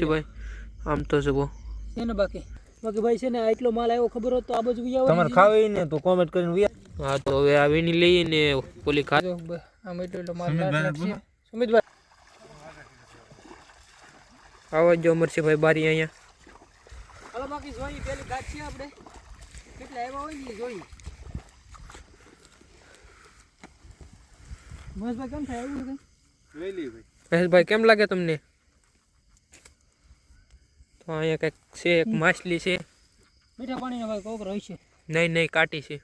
અમરજીભાઈ આમ તો જુઓ. છે ને બાકી. બાકી ભાઈ છે ને આટલો માલ આવ્યો ખબર હોત તો આ બાજુ વિયા તમારે ખાવી ને તો કોમેન્ટ કરીને વિયા. હા તો હવે આવીને લઈએ ને પોલી ખા આમ એટલો એટલો માલ સુમિતભાઈ આવા જો અમરજીભાઈ બારી અહીંયા. હાલો બાકી જોઈ પેલી ગાત છે આપણે. કેટલા આવ્યા હોય ને જોઈ મહેશભાઈ કેમ થાય? એવું ભાઈ. મહેશભાઈ કેમ લાગે તમને? અહીંયા કંઈક છે એક માછલી છે. મીઠા પાણીનો ભાઈ કોકરો હોય છે. નહીં નહીં કાટી છે.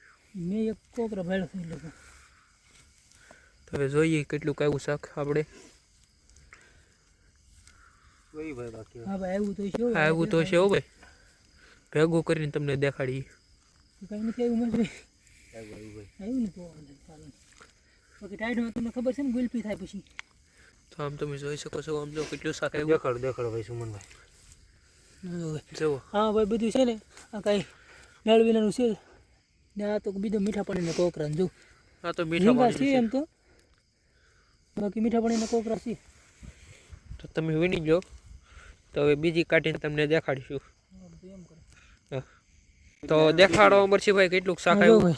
મેં એક કોકરો ભેળો થઈ લીધો તો હવે જોઈએ કેટલું કયું શાક આપણે. આવ્યું તો છે ભાઈ. ભેગું કરીને તમને દેખાડી કઈ નથી આવ્યું મહેશભાઈ આવ્યું ને બાકી ટાઈડમાં તમને ખબર છે ને ગુલપી થાય પછી. તો આમ તમે જોઈ શકો છો આમ જો કેટલું શાક આવ્યું. દેખાડો દેખાડો ભાઈ સુમનભાઈ. હા ભાઈ બધું છે ને આ કાંઈ મેળવીનારું છે. ને આ તો બીજો મીઠા પાણીના કોકરા જો આ તો મીઠા પાણી છે એમ તો. બાકી મીઠા પાણીના કોકરા છે. તો તમે વીણી જો તો હવે બીજી કાઢીને તમને દેખાડીશું. તો દેખાડો અમરસિંહભાઈ કેટલું આવ્યું.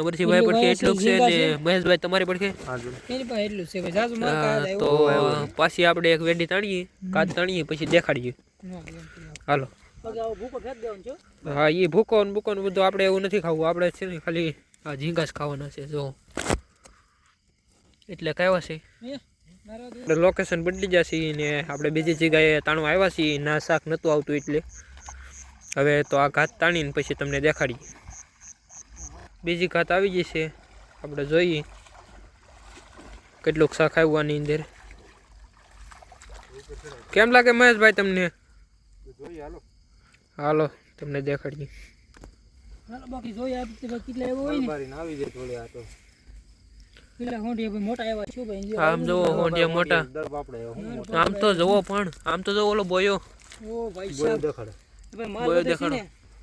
અમરસિંહભાઈ પડખે ભાઈ એટલું છે ને મહેશભાઈ તમારી પડખે પાસે એટલું છે. ભાઈ જાજુ માર હા, કાઢ તો પાછી આપણે એક વેડી તાણીએ કાચ તાણીએ પછી દેખાડીએ. હાલો. હા એ ભૂકો ને ભૂકો બધું આપણે એવું નથી ખાવું. આપણે છે ને ખાલી આ ઝીંગા જ ખાવાના છે, જો. એટલે કહેવા છે. લોકેશન બદલી જશે ને આપણે બીજી જગ્યાએ તાણું આવ્યા છીએ. ના શાક નહોતું આવતું એટલે. હવે તો આ ઘાત તાણીને પછી તમને દેખાડીએ. બીજી ઘાત આવી જશે આપણે જોઈએ કેટલુંક શાક આવ્યું આની અંદર. કેમ લાગે મહેશભાઈ તમને? હાલો. હાલો તમને દેખાડીએ હાલો બાકી જોઈએ આ કેટલા આવ્યો હોય ને. આવી જાય થોડી આ તો. કેટલા હોંડિયા ભાઈ મોટા આવ્યા શું ભાઈ આમ જુઓ હોંડિયા મોટા. દર બાપડે આવ્યો હું આમ તો જુઓ પણ આમ તો જુઓ ઓલો બોયો. ઓ ભાઈ સાહેબ દેખાડો. ભાઈ માલ બોયો બધે છે દેખાડો.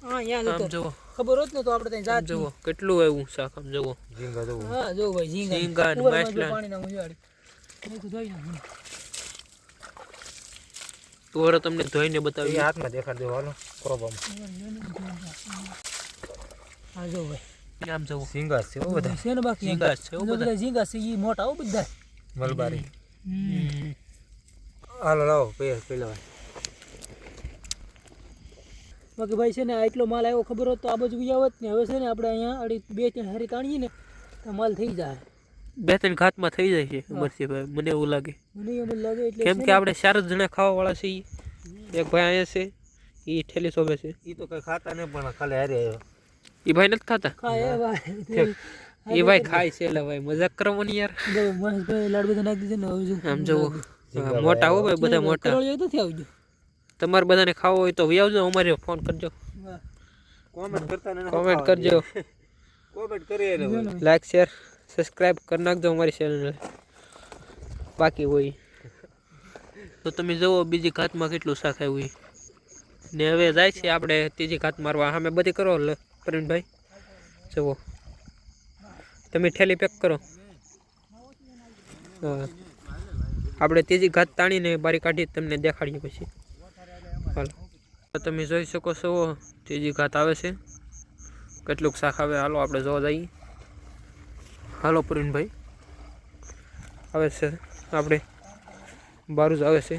હા અહીંયા આમ ખબર હોત ને તો આપણે ત્યાં જાત કેટલું એવું શાક આમ જુઓ ઝીંગા જવું. હા જો ભાઈ ઝીંગા. ઝીંગા મુંજાડી જોઈ. તોરે તમને ધોઈને બતાવી હાથમાં દેખાડ દેવો હાલો હા જો ભાઈ. આમ જુઓ સિંગા છે ઓ બધા. છે ને બાકી સિંગા છે ઓ બધા. સિંગા છે ઈ મોટા ઓ બધા. મલબારી. હમ. હાલો લાવો પેલા પેલા બાકી ભાઈ છે ને આ એટલો માલ આવ્યો ખબર હોત તો આ બાજુ ગયા હોત ને. હવે છે ને આપણે અહીંયા અડી બે ત્રણ હારી તાણીએ ને તો માલ થઈ જાય. બે ત્રણ ઘાતમાં થઈ જાય છે અમરસિંહભાઈ મને એવું લાગે. મને એમ લાગે એટલે કેમ કે આપણે ચાર જણા જણા ખાવાવાળા છીએ. એક ભાઈ અહીંયા છે એ ઠેલી શોભે છે. એ તો કઈ ખાતા નહીં પણ ખાલી હારે આવ્યો. એ ભાઈ નથી ખાતા? એ ભાઈ. ખાય છે એટલે ભાઈ મજાક કરવાની યાર. લાડુ બધા નાખી દીધે ને આવજો આમ જુઓ મોટા હો ભાઈ બધા મોટા. નથી આવજો. તમારે બધાને ખાવો હોય તો આવજો અમારે ફોન કરજો. કોમેન્ટ કરતા કોમેન્ટ કરજો. કોમેન્ટ કરી લાઈક શેર સબસ્ક્રાઈબ કરી નાખજો અમારી ચેનલ બાકી હોય. તો તમે જુઓ બીજી ઘાતમાં કેટલું શાક આવ્યું ને હવે જાય છે આપણે ત્રીજી ઘાત મારવા. સામે બધી કરો પ્રવીણભાઈ. જુઓ. તમે ઠેલી પેક કરો. આપણે ત્રીજી ઘાત તાણીને બારી કાઢી તમને દેખાડીએ પછી. હાલો. તમે જોઈ શકો છો, ત્રીજી ઘાત આવે છે. કેટલુંક શાક આવે, હાલો, આપણે જોવા જઈએ. હાલો પ્રવીણભાઈ. આવે છે. આપણે બારું જ આવે છે.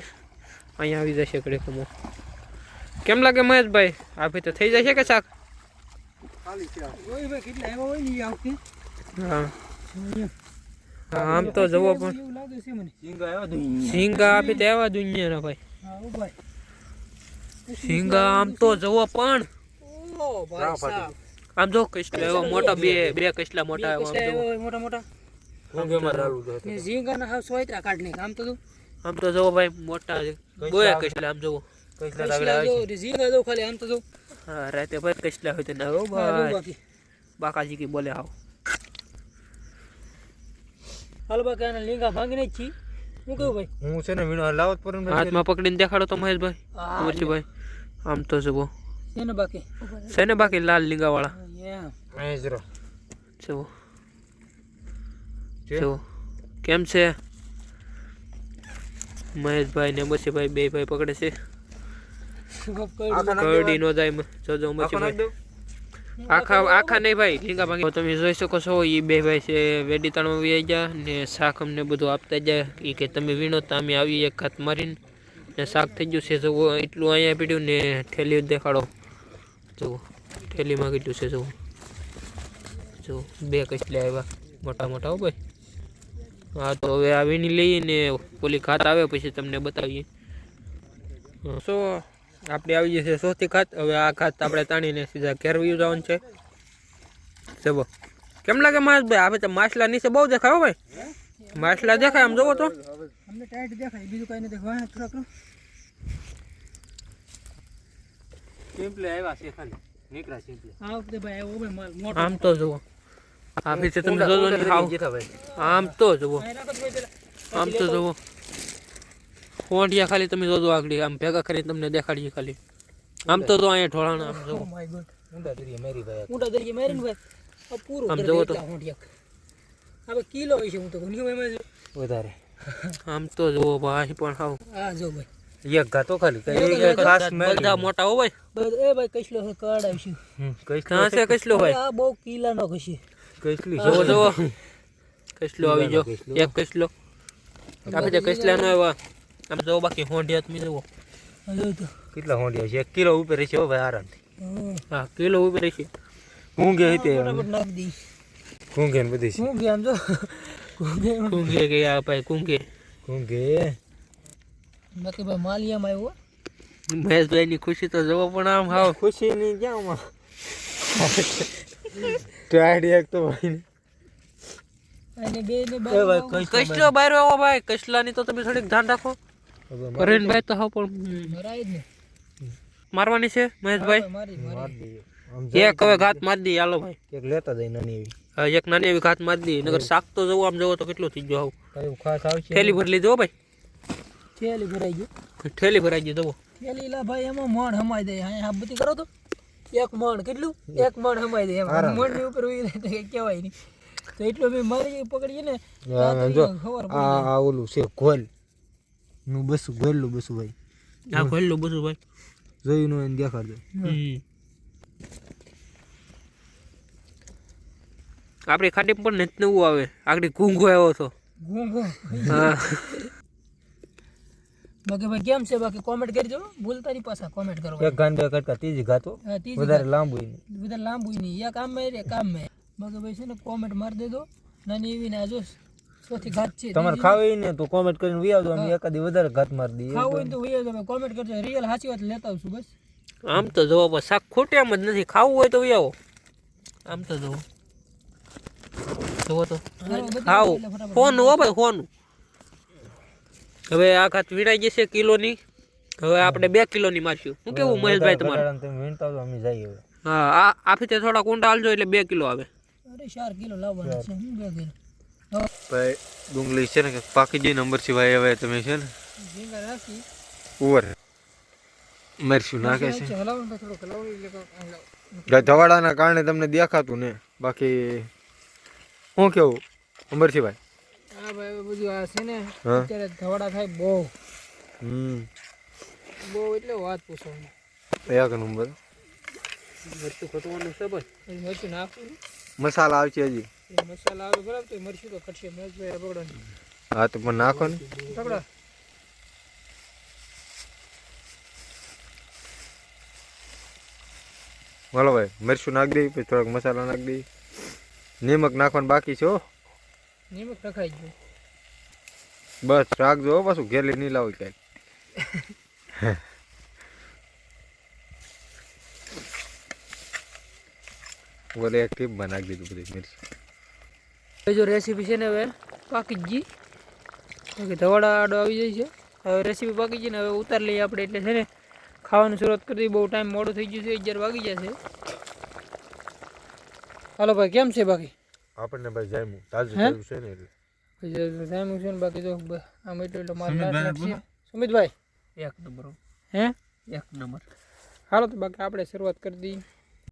અહીંયા આવી જશે ઘડીક કમો કેમ લાગે મહેશભાઈ? આ ભાઈ તો થઈ જશે કે શાક? ઓય ભાઈ કેટલા આવ્યા હોય ને ઈ આ વખતે હા. હા આમ તો જવો પણ. એવું લાગે છે મને. ઝીંગા આવ્યો તો ઝીંગા આપી તો એવા દુનિયાના ભાઈ. હા ભાઈ. ઝીંગા આમ તો જવો પણ. ઓ ભાઈ સાહેબ. આમ જો કૃષ્ણ એવો મોટા બે બે કસલા મોટા. મોટા મોટા? હતું. ને હાવ સોયત્રા કાઢ નાખ આમ તો તું આમ તો જોવો ભાઈ મોટા બોયા કૃષ્ણ આમ જોવો ઝીંગા જો ખાલી આમ તો જો. હા રાતે ભાઈ કૃષ્ણ હોય તો ના હો ભાઈ. બાકાજી કી બોલે આવો હાલ બાકી આના લીંગા ભાંગીને જ છી હું કહું ભાઈ? હું છે ને વીણો લાવત પર હાથમાં પકડીને દેખાડો તો મહેશભાઈ. હા, અમરજીભાઈ આમ તો જુઓ. છે બાકી? છે ને બાકી લાલ અહીં જરો જુઓ. છે? જુઓ. કેમ છે? મહેશભાઈ ને મસીભાઈ બે ભાઈ પકડે છે. આખા કરડી નો જાય જોજો મસીભાઈ. આખા આખા નહીં ભાઈ લીંગા ભાંગી. તમે જોઈ શકો છો એ બે ભાઈ છે વેડી તાણમાં વી ગયા ને શાક અમને બધું આપતા જાય એ કે તમે વીણો તો અમે આવી એક હાથ મારીને ને શાક થઈ ગયું છે જો એટલું અહીંયા પીડ્યું ને થેલી દેખાડો. જુઓ. થેલીમાં કેટલું છે જો જો બે કચલે આવ્યા. મોટા મોટા હો ભાઈ. હા તો હવે આ વીણી લઈએ ને ઓલી ખાત આવે પછી તમને બતાવીએ. સો આપણે આવી જશે સોથી ખાત. હવે આ ખાત આપણે તાણીને સીધા કેરવી જવાનું છે. જબો કેમ લાગે માસ ભાઈ? આપણે તો માછલા નીચે બહુ દેખાય હો ભાઈ. માછલા દેખાય આમ જોવો તો. અમને ટાઈટ દેખાય બીજું કઈ નથી. દેખાય થોડાક નો. આવ્યા છે ખાલી. આમ તો જુઓ. આ પીછે તમે જોજો ને ખાવ. આમ તો જુઓ. આમ તો જુઓ. ફોંટિયા ખાલી તમે જોજો આગળ આમ ભેગા કરીને તમને દેખાડીએ ખાલી. આમ તો જો અહીંયા ઢોળાણ આમ Oh જુઓ ઊંડા દરિયે મેરી ભાઈ ઊંડા તરીકે મારીને ભાઈ. આ પૂરું આમ જુઓ તો. હવે કિલો હોય છે હું તો ઘણી એમાં વધારે. આમ તો જુઓ ભાઈ પણ હાવ આ જો ભાઈ. એક તો ખાલી કઈ ખાસ બધા મોટા હોય. એ ભાઈ કઈશલો હે કડ આવશે. કઈ ક્યાં છે? કસલો ભાઈ આ બહુ કિલાનો કશે. કૈસલી જો જો કસલો આવી જો કસલો. એક કસલો. આપી જે કસલા નો આવ્યા. આમ જો બાકી હોંડિયા તમે જુઓ. કેટલા હોંડિયા છે? એક કિલો ઉપર રહેશે હો ભાઈ આરામથી. હા. હા કિલો ઉપર રહેશે. ઊંઘે હતી ઊંઘે ને બધી છે. આમ જો. ઊંઘે ઊંઘે ગયા ભાઈ ઊંઘે ઊંઘે બાકી ભાઈ માલિયામાં આવ્યો મહેશભાઈ ની ખુશી તો જવો પણ આમ હાવ. ખુશી ની ક્યાં ટાઈડ એક તો ભાઈ કસલો બહાર આવો ભાઈ? કસલાની તો તમે થોડીક ધ્યાન રાખો. ભાઈ તો હા પણ મરાય જ ને. મારવાની છે મહેશભાઈ? એક હવે ઘાત મારી દઈએ હાલો ભાઈ. એક લેતા નાની એવી. એક નાની એવી ઘાત મારી દઈએ નગર શાક તો જવું આમ જવો તો કેટલું થઈ ગયો કયું થેલી ભરી લીધો ભાઈ. થેલી ભરાઈ ગયું થેલી ભરાઈ ગઈ જવો થેલી લા ભાઈ એમાં મણ હમાઈ દે. આ બધી કરો તો. એક મણ કેટલું? એક મણ હમાઈ દે. એમ. મણની ઉપર ઉઈ રહે તો કહેવાય નહીં. તો એટલું મેં મારી પકડીએ ને આ ખબર આ ઓલું છે ગોલનું બસું ગોલનું બસું ભાઈ. આ ખોલ્લું બસું ભાઈ. જોયું નું એને દેખાડજો. હમ. આપણી ખાટી પણ નથી નવું આવે. આગળ ઘૂંઘો આવ્યો હતો. ઘૂંઘો. હા. બાકી ભાઈ કેમ છે બાકી કોમેન્ટ કરજો ભૂલતા નહીં પાછા કોમેન્ટ કરો એક ગાન બે કટકા ત્રીજી ઘાતો. હા, વધારે લાંબુ નહીં. બધા લાંબુ નહીં. એક કામ મેં રે કામ મેં બાકી ભાઈ છે ને કોમેન્ટ મારી દેજો. નાની એવી ને આ જો ચોથી ઘાત છે. તમારે ખાવી ને તો કોમેન્ટ કરીને વી આવજો. અમે એકાદી વધારે ઘાત મારી દઈએ. ખાવું હોય ને તો વી આવજો. કોમેન્ટ કરજો. રિયલ સાચી વાત લેતા આવશું બસ. આમ તો જવો પણ શાક ખોટે આમ જ નથી. ખાવું હોય તો વી આવો. આમ તો જવો જોવો તો. ખાવું. ફોન હો ભાઈ ફોન. હવે આ ખાત વીણાઈ જશે કિલોની. હવે આપણે બે કિલોની મારશું. શું કેવું મહેશભાઈ તમારે? તમે વીણતા અમે જઈએ હા આ આફી ફીતે થોડા કુંડા હાલજો એટલે બે કિલો આવે. અરે ચાર કિલો લાવવાના છે હું બે કિલો. ભાઈ ડુંગળી છે ને પાકી જે નંબર સિવાય હવે તમે છે ને ઝીંગા રાખી. ઉવર. મરશું નાખે છે. ધવાડાના કારણે તમને દેખાતું ને. બાકી શું કેવું? અમરસિંહભાઈ હા ભાઈ હવે બધું આ છે ને અત્યારે ધવાડા થાય બહુ. હમ. બહુ એટલે વાત પૂછો એક નંબર? મરચું ખટવાનું છે ભાઈ. મરચું નાખું મસાલા આવશે હજી? મસાલા આવે બરાબર તો મરચું તો કટશે મેં ભાઈ હા તો પણ નાખો ને. રબડા બોલો ભાઈ મરચું નાખી દઈ પછી થોડાક મસાલા નાખી દઈ નિમક નાખવાનું બાકી છે હો. નિમક રખાઈ ગયું. બસ રાખજો હો પાછું ઘેરલી નહીં લાવો ક્યાંક બોલે એક ટીપ બનાવી દીધું બધી મિર્ચી. હવે જો રેસીપી છે ને હવે પાકી જ ગઈ. બાકી ધવાડા આડો આવી જાય છે. હવે રેસીપી પાકી ગઈ ને હવે ઉતાર લઈએ આપણે એટલે છે ને ખાવાનું શરૂઆત કરી બહુ ટાઈમ મોડો થઈ ગયું છે અગિયાર વાગી જશે હાલો ભાઈ કેમ છે બાકી? આપણને ભાઈ જામ્યું તાજું હે? છે ને એટલે. પછી છે ને બાકી તો આ આમ એટલો એટલો છે સુમિતભાઈ? એક નંબર. હે? એક નંબર. હાલો તો બાકી આપણે શરૂઆત કરી દઈએ.